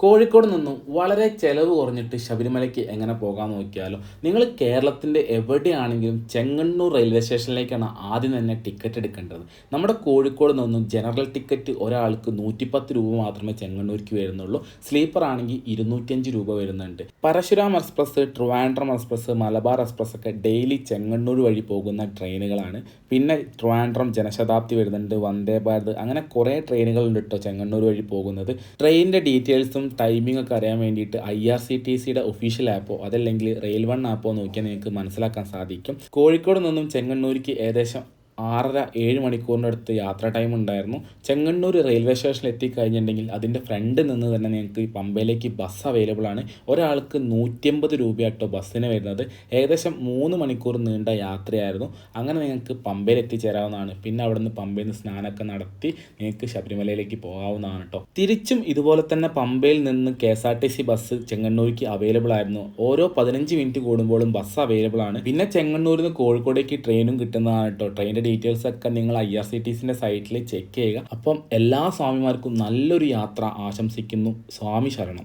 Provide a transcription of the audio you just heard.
കോഴിക്കോട് നിന്നും വളരെ ചിലവ് കുറഞ്ഞിട്ട് ശബരിമലയ്ക്ക് എങ്ങനെ പോകാൻ നോക്കിയാലോ? നിങ്ങൾ കേരളത്തിന്റെ എവിടെയാണെങ്കിലും ചെങ്ങണ്ണൂർ റെയിൽവേ സ്റ്റേഷനിലേക്കാണ് ആദ്യം തന്നെ ടിക്കറ്റ് എടുക്കേണ്ടത്. നമ്മുടെ കോഴിക്കോട് നിന്നും ജനറൽ ടിക്കറ്റ് ഒരാൾക്ക് നൂറ്റിപ്പത്ത് രൂപ മാത്രമേ ചെങ്ങണ്ണൂർക്ക് വരുന്നുള്ളൂ. സ്ലീപ്പർ ആണെങ്കിൽ ഇരുന്നൂറ്റിയഞ്ച് രൂപ വരുന്നുണ്ട്. Parashuram express Trivandrum express Malabar express ഒക്കെ ഡെയിലി ചെങ്ങണ്ണൂർ വഴി പോകുന്ന ട്രെയിനുകളാണ്. പിന്നെ ട്രിവാൻഡ്രം ജനശതാബ്ദി വരുന്നുണ്ട് വന്ദേ ഭാരത് അങ്ങനെ കുറേ ട്രെയിനുകളുണ്ട് കേട്ടോ ചെങ്ങണ്ണൂർ വഴി പോകുന്നത്. ട്രെയിനിന്റെ ഡീറ്റെയിൽസും ടൈമിംഗ് ഒക്കെ അറിയാൻ വേണ്ടിയിട്ട് ഐ ആർ സി ടി സിയുടെ ഒഫീഷ്യൽ ആപ്പോ അതല്ലെങ്കിൽ റെയിൽ വൺ ആപ്പോ നോക്കിയാൽ നിങ്ങൾക്ക് മനസ്സിലാക്കാൻ സാധിക്കും. കോഴിക്കോട് നിന്നും ചെങ്ങണ്ണൂരിക്ക് ഏകദേശം ആറര ഏഴ് മണിക്കൂറിന്റെ അടുത്ത് യാത്ര ടൈം ഉണ്ടായിരുന്നു. ചെങ്ങണ്ണൂർ റെയിൽവേ സ്റ്റേഷനിൽ എത്തിക്കഴിഞ്ഞിട്ടുണ്ടെങ്കിൽ അതിന്റെ ഫ്രണ്ട് നിന്ന് തന്നെ നിങ്ങൾക്ക് ഈ പമ്പയിലേക്ക് ബസ് അവൈലബിൾ ആണ്. ഒരാൾക്ക് നൂറ്റിയമ്പത് രൂപയാട്ടോ ബസ്സിന് വരുന്നത്. ഏകദേശം മൂന്ന് മണിക്കൂർ നീണ്ട യാത്രയായിരുന്നു. അങ്ങനെ നിങ്ങൾക്ക് പമ്പയിൽ എത്തിച്ചേരാവുന്നതാണ്. പിന്നെ അവിടെ നിന്ന് പമ്പയിൽ നിന്ന് സ്നാനമൊക്കെ നടത്തി നിങ്ങൾക്ക് ശബരിമലയിലേക്ക് പോകാവുന്നതാണ് കേട്ടോ തിരിച്ചും ഇതുപോലെ തന്നെ പമ്പയിൽ നിന്ന് K S R T C bus ചെങ്ങണ്ണൂർക്ക് available ആയിരുന്നു. ഓരോ പതിനഞ്ച് മിനിറ്റ് കൂടുമ്പോഴും ബസ് അവൈലബിൾ ആണ്. പിന്നെ ചെങ്ങണ്ണൂരിൽ നിന്ന് കോഴിക്കോടേക്ക് ട്രെയിനും കിട്ടുന്നതാണ് കേട്ടോ ട്രെയിനിന്റെ ഡീറ്റെയിൽസ് ഒക്കെ നിങ്ങൾ ഐ ആർ സി ടി സിന്റെ സൈറ്റിൽ ചെക്ക് ചെയ്യുക. അപ്പം എല്ലാ സ്വാമിമാർക്കും നല്ലൊരു യാത്ര ആശംസിക്കുന്നു. സ്വാമി ശരണം.